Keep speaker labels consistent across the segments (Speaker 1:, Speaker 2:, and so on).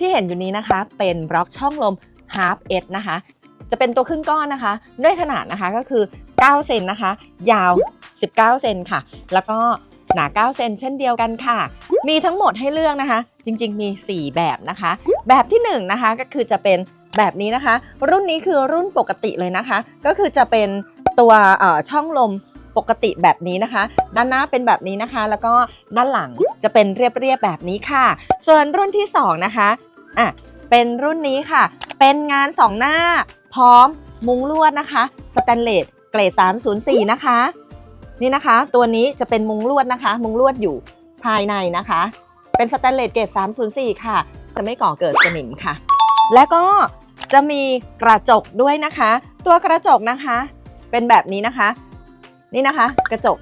Speaker 1: ที่เห็นอยู่นี้นะคะเป็นบล็อกช่องลม half s นะคะ จะเป็นตัวครึ่งก้อนนะคะ ด้วยขนาดนะคะก็คือ 9 เซนนะคะ ยาว 19 เซนค่ะ แล้วก็หนา 9 เซนเช่นเดียวกันค่ะ มีทั้งหมดให้เลือกนะคะ จริง ๆ มี 4 แบบนะคะ แบบที่1นงนะคะก็คือจะเป็นแบบนี้นะคะ รุ่นนี้คือรุ่นปกติเลยนะคะ ก็คือจะเป็นตัวเอ่อช่องลมปกติแบบนี้นะคะ ด้านหน้าเป็นแบบนี้นะคะ แล้วก็ด้านหลังจะเป็นเรียบๆแบบนี้ค่ะ ส่วนรุ่นที่สองนะคะ อะเป็นรุ่นนี้ค่ะ เป็นงาน 2 หน้า พร้อมมุ้งลวดนะคะสแตนเลสเกรด 304 นะคะ นี่นะคะ ตัวนี้จะเป็นมุ้งลวดนะคะ มุ้งลวดอยู่ภายในนะคะ เป็นสแตนเลสเกรด 304 ค่ะ จะไม่ก่อเกิดสนิมค่ะ และก็จะมีกระจกด้วยนะคะ ตัวกระจกนะคะ เป็นแบบนี้นะคะ นี่นะคะ กระจก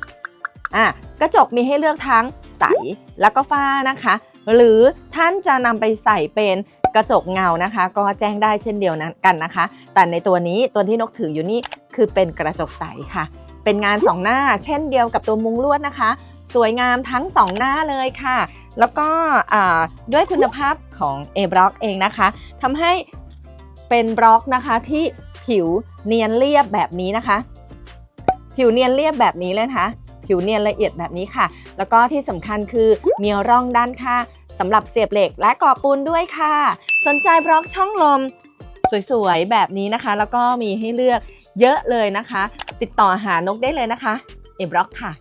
Speaker 1: อะกระจกมีให้เลือกทั้งใสแล้วก็ฝ้านะคะ หรือท่านจะนำไปใส่เป็นกระจกเงานะคะ ก็แจ้งได้เช่นเดียวกันนะคะ แต่ในตัวนี้ตัวที่นกถืออยู่นี่คือเป็นกระจกใสค่ะ เป็นงานสองหน้าเช่นเดียวกับตัวมุ้งลวดนะคะ สวยงามทั้งสองหน้าเลยค่ะ แล้วก็ด้วยคุณภาพของ A Block เองนะคะทำให้เป็นบล็อกนะคะที่ผิวเนียนเรียบแบบนี้นะคะ ผิวเนียนเรียบแบบนี้เลยนะคะ ผิวเนียนละเอียดแบบนี้ค่ะ แล้วก็ที่สำคัญคือมีร่องด้านข้างสำหรับเสียบเหล็กและก่อปูนด้วยค่ะ สนใจบล็อกช่องลม สวยๆ แบบนี้นะคะ แล้วก็มีให้เลือกเยอะเลยนะคะ ติดต่อหานกได้เลยนะคะ เอบล็อกค่ะ